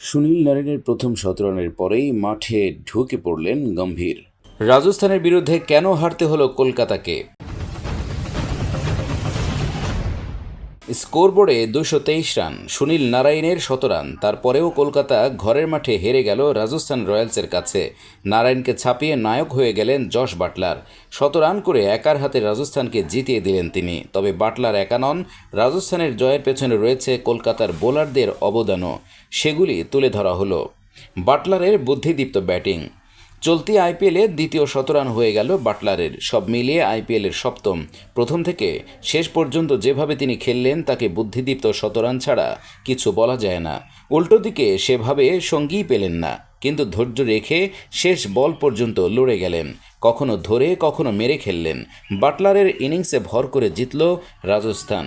সুনীল নারায়ণের প্রথম শতরানের পরেই মাঠে ঢুকে পড়লেন গম্ভীর। রাজস্থানের বিরুদ্ধে কেন হারতে হলো কলকাতাকে? স্কোরবোর্ডে দুশো তেইশ রান, সুনীল নারায়ণের শতরান তারপরেও কলকাতা ঘরের মাঠে হেরে গেল রাজস্থান রয়্যালসের কাছে। নারায়ণকে ছাপিয়ে নায়ক হয়ে গেলেন যশ বাটলার। শতরান করে একার হাতে রাজস্থানকে জিতিয়ে দিলেন তিনি। তবে বাটলার একা নন, রাজস্থানের জয়ের পেছনে রয়েছে কলকাতার বোলারদের অবদানও। সেগুলি তুলে ধরা হলো। বাটলারের বুদ্ধিদীপ্ত ব্যাটিং। চলতি আইপিএলে দ্বিতীয় শতরান হয়ে গেল বাটলারের। সব মিলিয়ে আইপিএলের সপ্তম। প্রথম থেকে শেষ পর্যন্ত যেভাবে তিনি খেললেন, তাকে বুদ্ধিদীপ্ত শতরান ছাড়া কিছু বলা যায় না। উল্টো দিকে সেভাবে সঙ্গীই পেলেন না, কিন্তু ধৈর্য রেখে শেষ বল পর্যন্ত লড়ে গেলেন। কখনো ধরে, কখনো মেরে খেললেন। বাটলারের ইনিংসে ভর করে জিতল রাজস্থান।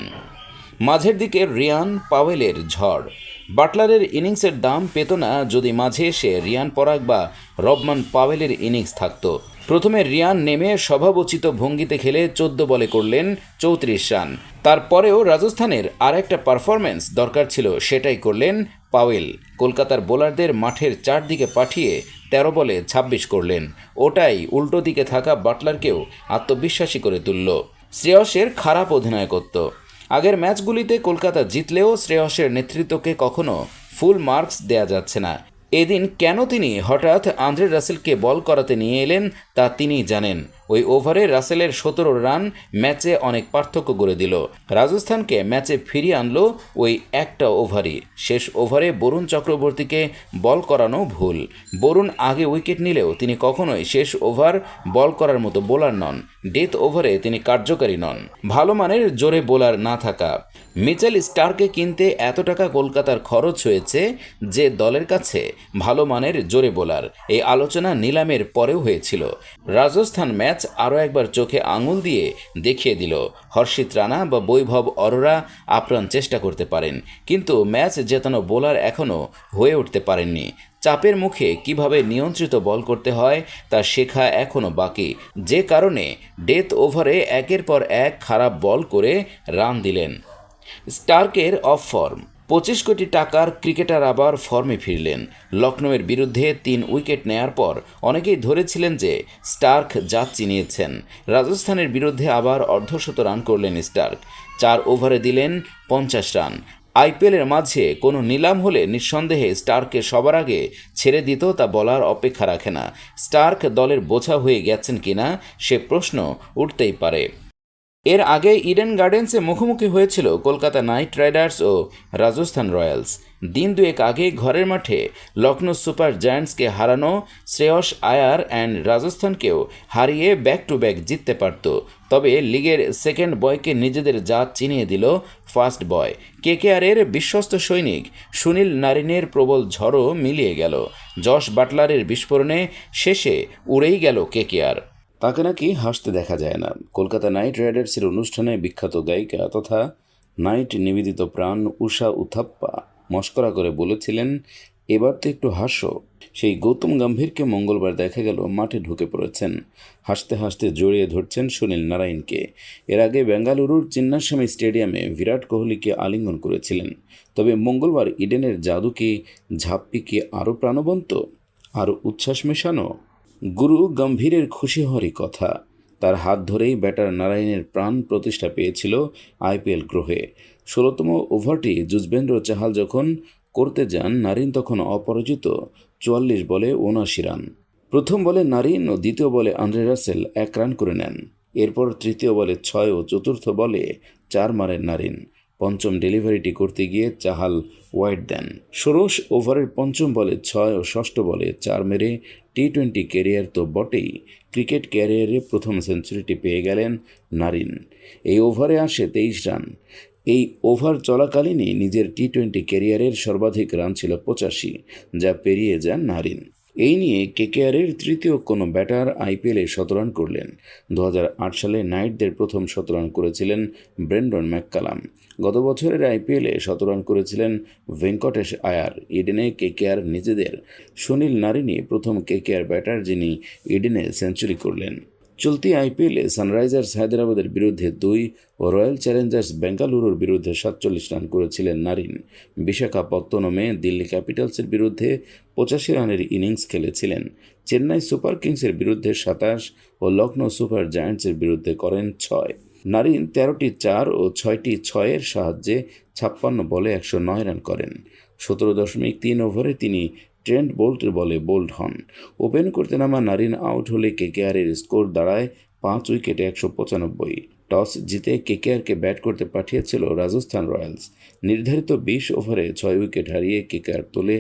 মাঝের দিকে রিয়ান পাওয়েলের ঝড়। বাটলারের ইনিংসের দাম পেত না যদি মাঝে এসে রিয়ান পরাগ বা রবমান পাওয়েলের ইনিংস থাকতো। প্রথমে রিয়ান নেমে স্বভাবোচিত ভঙ্গিতে খেলে চোদ্দ বলে করলেন চৌত্রিশ রান। তারপরেও রাজস্থানের আর একটা পারফরম্যান্স দরকার ছিল, সেটাই করলেন পাওয়েল। কলকাতার বোলারদের মাঠের চারদিকে পাঠিয়ে তেরো বলে ২৬ করলেন। ওটাই উল্টো দিকে থাকা বাটলারকেও আত্মবিশ্বাসী করে তুলল। শ্রেয়সের খারাপ অধিনায়কত্ব। আগের ম্যাচগুলিতে কলকাতা জিতলেও শ্রেয়সের নেতৃত্বকে কখনো ফুল মার্কস দেয়া যাচ্ছে না। এদিন কেন তিনি হঠাৎ আন্দ্রে রাসেলকে বল করাতে নিয়ে এলেন তা তিনি জানেন। ওই ওভারে রাসেলের সতেরো রান ম্যাচে অনেক পার্থক্য করে দিল। রাজস্থানকে ম্যাচে ফিরিয়ে আনলো ওই একটা ওভারই। শেষ ওভারে বরুণ চক্রবর্তীকে বল করানো ভুল। বরুণ আগে উইকেট নিলেও তিনি কখনোই শেষ ওভার বল করার মতো বোলার নন। ডেথ ওভারে তিনি কার্যকারী নন। ভালো মানের জোরে বোলার না থাকা। মিচেল স্টারকে কিনতে এত টাকা কলকাতার খরচ হয়েছে যে দলের কাছে ভালো মানের জোরে বোলার। এই আলোচনা নিলামের পরেও হয়েছিল। রাজস্থান ম্যাচ আরও একবার চোখে আঙুল দিয়ে দেখিয়ে দিল। হর্ষিত রানা বা বৈভব অরোরা আপ্রাণ চেষ্টা করতে পারেন, কিন্তু ম্যাচ জেতানো বোলার এখনও হয়ে উঠতে পারেননি। চাপের মুখে কীভাবে নিয়ন্ত্রিত বল করতে হয়, তা শেখা এখনও বাকি। যে কারণে ডেথ ওভারে একের পর এক খারাপ বল করে রান দিলেন। স্টার্কের অফ ফর্ম পঁচিশ কোটি টাকার ক্রিকেটার আবার ফর্মে ফিরলেন। লখনৌয়ের বিরুদ্ধে তিন উইকেট নেয়ার পর অনেকেই ধরেছিলেন যে স্টার্ক জাত চিনিয়েছেন। রাজস্থানের বিরুদ্ধে আবার অর্ধশত রান করলেন স্টার্ক। চার ওভারে দিলেন পঞ্চাশ রান। আইপিএলের মাঝে কোনো নিলাম হলে নিঃসন্দেহে স্টার্ককে সবার আগে ছেড়ে দিত তা বলার অপেক্ষা রাখে না। স্টার্ক দলের বোঝা হয়ে গেছেন কিনা সে প্রশ্ন উঠতেই পারে। এর আগে ইডেন গার্ডেন্সে মুখোমুখি হয়েছিল কলকাতা নাইট রাইডার্স ও রাজস্থান রয়্যালস। দিন দুয়েক আগে ঘরের মাঠে লখনৌ সুপার জায়ান্টসকে হারানো শ্রেয়স আয়ার অ্যান্ড রাজস্থানকেও হারিয়ে ব্যাক টু ব্যাক জিততে পারত। তবে লিগের সেকেন্ড বয়কে নিজেদের জাত চিনিয়ে দিল ফার্স্ট বয় কেকেআরের বিশ্বস্ত সৈনিক সুনীল নারিনের প্রবল ঝড়ও মিলিয়ে গেল। যশ বাটলারের বিস্ফোরণে শেষে উড়েই গেল কেকেআর। তাকে নাকি হাসতে দেখা যায় না। কলকাতা নাইট রাইডার্সের অনুষ্ঠানে বিখ্যাত গায়িকা তথা নাইট নিবেদিত প্রাণ উষা উথাপ্পা মস্করা করে বলেছিলেন, এবার তো একটু হাসো। সেই গৌতম গম্ভীরকে মঙ্গলবার দেখা গেল, মাঠে ঢুকে পড়েছেন। হাসতে হাসতে জড়িয়ে ধরছেন সুনীল নারায়ণকে। এর আগে বেঙ্গালুরুর চিন্নাস্বামী স্টেডিয়ামে বিরাট কোহলিকে আলিঙ্গন করেছিলেন। তবে মঙ্গলবার ইডেনের জাদু কি ঝাপ্পি কি আরও প্রাণবন্ত, আরও উচ্ছ্বাস মেশানো গুরু গম্ভীরের খুশি হওয়ারই কথা। তার হাত ধরেই ব্যাটার নারায়ণের প্রাণ প্রতিষ্ঠা পেয়েছিল আইপিএল গ্রহে। ষোলোতম ওভারটি যুজবেন্দ্র চাহাল যখন করতে যান, নারিন তখন অপরাজিত, চুয়াল্লিশ বলে উনআশি রান। প্রথম বলে নারিন ও দ্বিতীয় বলে আন্দ্রে রাসেল এক রান করে নেন। এরপর তৃতীয় বলে ছয় ও চতুর্থ বলে চার মারেন নারিন। পঞ্চম ডেলিভারিটি করতে গিয়ে চাহাল ওয়াইড দেন। ষোড়শ ওভারের পঞ্চম বলে ছয় ও ষষ্ঠ বলে চার মেরে টি টোয়েন্টি ক্যারিয়ার তো বটেই। ক্রিকেট ক্যারিয়ারে প্রথম সেঞ্চুরিটি পেয়ে গেলেন নারিন। এই ওভারে আসে তেইশ রান। এই ওভার চলাকালীনই নিজের টি টোয়েন্টি ক্যারিয়ারের সর্বাধিক রান ছিল পঁচাশি, যা পেরিয়ে যান নারিন। এই নিয়ে কেকেআরের তৃতীয় কোনো ব্যাটার আইপিএলে শতরান করলেন। দু হাজার আট সালে নাইটদের প্রথম শতরান করেছিলেন ব্রেন্ডন ম্যাককালাম। গত বছরের আইপিএলে শতরান করেছিলেন ভেঙ্কটেশ আয়ার। ইডেনে কেকেআর নিজেদের সুনীল নারিনী প্রথম কেকেআর ব্যাটার যিনি ইডেনে সেঞ্চুরি করলেন। চলতি আইপিএলে সানরাইজার্স হায়দ্রাবাদের বিরুদ্ধে দুই ও রয়্যাল চ্যালেঞ্জার্স বেঙ্গালুরুর বিরুদ্ধে সাতচল্লিশ রান করেছিলেন নারিন। বিশাখাপত্তনমে দিল্লি ক্যাপিটালসের বিরুদ্ধে পঁচাশি রানের ইনিংস খেলেছিলেন। চেন্নাই সুপার কিংসের বিরুদ্ধে সাতাশ ও লখনৌ সুপার জায়ান্টসের বিরুদ্ধে করেন ছয়। নারিন তেরোটি চার ও ছয়টি ছয়ের সাহায্যে ছাপ্পান্ন বলে একশো নয় রান করেন। সতেরো দশমিক তিন ওভারে তিনি ট্রেন্ট বোল্টের বলে বোল্ড হন। ওপেন করতে নামা নারিন আউট হলে কেকেআরের স্কোর দাঁড়ায় পাঁচ উইকেটে একশো পঁচানব্বই। টস জিতে কেকেআরকে ব্যাট করতে পাঠিয়েছিল রাজস্থান রয়্যালস। নির্ধারিত বিশ ওভারে ছয় উইকেট হারিয়ে কেকেআর তোলে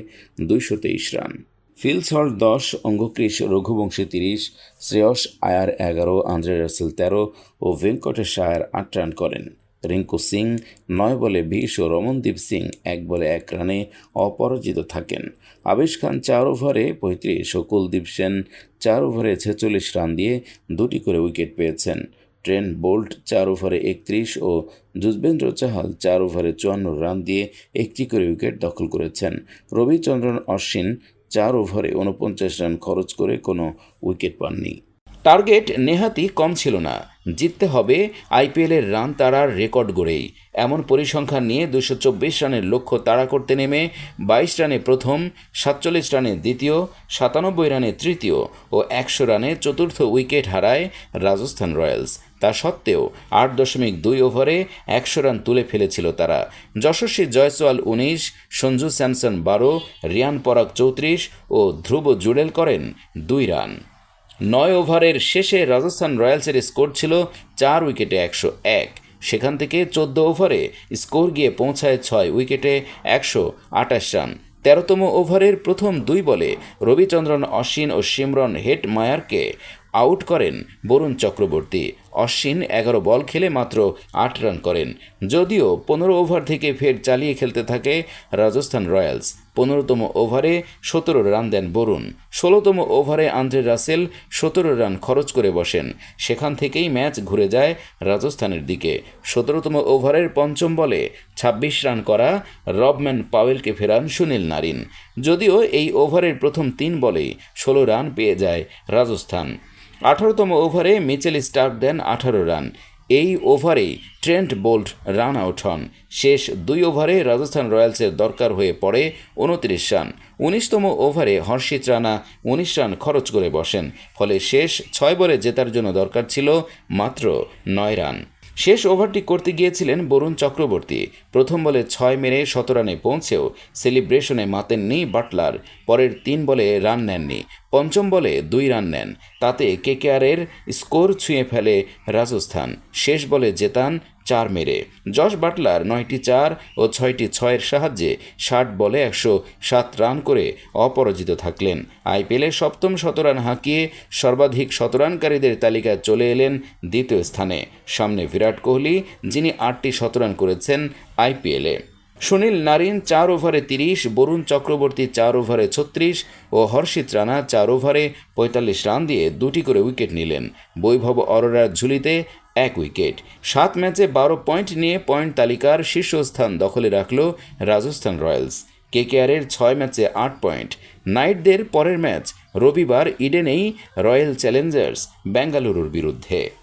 দুইশো তেইশ রান। ফিল সল্ট দশ অঙ্গক্রিস রঘুবংশী তিরিশ, শ্রেয়স আয়ার এগারো, আন্দ্রে রাসেল তেরো ও ভেঙ্কটেশ আয়ার আট রান করেন। রিঙ্কু সিং নয় বলে বিশ ও রমনদীপ সিং এক বলে এক রানে অপরাজিত থাকেন। আবেশ খান চার ওভারে পঁয়ত্রিশ ও কুলদীপ সেন চার ওভারে ছেচল্লিশ রান দিয়ে দুটি করে উইকেট পেয়েছেন। ট্রেন বোল্ট চার ওভারে একত্রিশ ও যুজবেন্দ্র চাহাল চার ওভারে চুয়ান্ন রান দিয়ে একটি করে উইকেট দখল করেছেন। রবিচন্দ্রন অশ্বিন চার ওভারে উনপঞ্চাশ রান খরচ করে কোনো উইকেট পাননি। টার্গেট নেহাতি কম ছিল না। জিততে হবে আইপিএলের রান তাড়ার রেকর্ড গড়েই। এমন পরিসংখ্যান নিয়ে দুশো চব্বিশ রানের লক্ষ্য তাড়া করতে নেমে বাইশ রানে প্রথম, সাতচল্লিশ রানে দ্বিতীয়, সাতানব্বই রানে তৃতীয় ও একশো রানে চতুর্থ উইকেট হারায় রাজস্থান রয়্যালস। তা সত্ত্বেও আট দশমিক দুই ওভারে একশো রান তুলে ফেলেছিল তারা। যশস্বী জয়সওয়াল উনিশ, সঞ্জু স্যামসন বারো, রিয়ান পরাগ চৌত্রিশ ও ধ্রুব জুডেল করেন দুই রান। নয় ওভারের শেষে রাজস্থান রয়্যালসের স্কোর ছিল চার উইকেটে একশো এক। সেখান থেকে চোদ্দ ওভারে স্কোর গিয়ে পৌঁছায় ছয় উইকেটে একশো আটাশ রান। তেরোতম ওভারের প্রথম দুই বলে রবিচন্দ্রন অশ্বিন ও সিমরন হেট মায়ারকে আউট করেন বরুণ চক্রবর্তী। অশ্বিন এগারো বল খেলে মাত্র আট রান করেন। যদিও পনেরো ওভার থেকে ফের চালিয়ে খেলতে থাকে রাজস্থান রয়্যালস। পনেরোতম ওভারে সতেরো রান দেন বরুণ। ষোলোতম ওভারে আন্দ্রে রাসেল সতেরো রান খরচ করে বসেন। সেখান থেকেই ম্যাচ ঘুরে যায় রাজস্থানের দিকে। সতেরোতম ওভারের পঞ্চম বলে ছাব্বিশ রান করা রবম্যান পাওয়েলকে ফেরান সুনীল নারিন। যদিও এই ওভারের প্রথম তিন বলেই ষোলো রান পেয়ে যায় রাজস্থান। আঠারোতম ওভারে মিচেল স্টার্ক দেন আঠারো রান। এই ওভারেই ট্রেন্ট বোল্ট রান আউট হন। শেষ দুই ওভারে রাজস্থান রয়্যালসের দরকার হয়ে পড়ে উনত্রিশ রান। উনিশতম ওভারে হর্ষিত রানা উনিশ রান খরচ করে বসেন। ফলে শেষ ছয় বলে জেতার জন্য দরকার ছিল মাত্র নয় রান। শেষ ওভারটি করতে গিয়েছিলেন বরুণ চক্রবর্তী। প্রথম বলে ছয় মেরে শতরানে পৌঁছেও সেলিব্রেশনে মাতেননি বাটলার। পরের তিন বলে রান নেননি। পঞ্চম বলে দুই রান নেন। তাতে কেকেআরের স্কোর ছুঁয়ে ফেলে রাজস্থান। শেষ বলে জেতান চার মেরে। জশ বাটলার নয়টি চার ও ছয়টি ছয়ের সাহায্যে ষাট বলে একশো সাত রান করে অপরাজিত থাকলেন। আইপিএলে সপ্তম শতরান হাঁকিয়ে সর্বাধিক শতরানকারীদের তালিকায় চলে এলেন দ্বিতীয় স্থানে। সামনে বিরাট কোহলি, যিনি আটটি শতরান করেছেন আইপিএলে। সুনীল নারিন চার ওভারে তিরিশ, বরুণ চক্রবর্তী চার ওভারে ছত্রিশ ও হর্ষিত রানা চার ওভারে পঁয়তাল্লিশ রান দিয়ে দুটি করে উইকেট নিলেন। বৈভব অরোরার ঝুলিতে এক উইকেট। সাত ম্যাচে বারো পয়েন্ট নিয়ে পয়েন্ট তালিকার শীর্ষস্থান দখলে রাখল রাজস্থান রয়্যালস। কেকেআরের ছয় ম্যাচে আট পয়েন্ট। নাইটদের পরের ম্যাচ রবিবার ইডেনেই রয়্যাল চ্যালেঞ্জার্স, বেঙ্গালুরুর বিরুদ্ধে।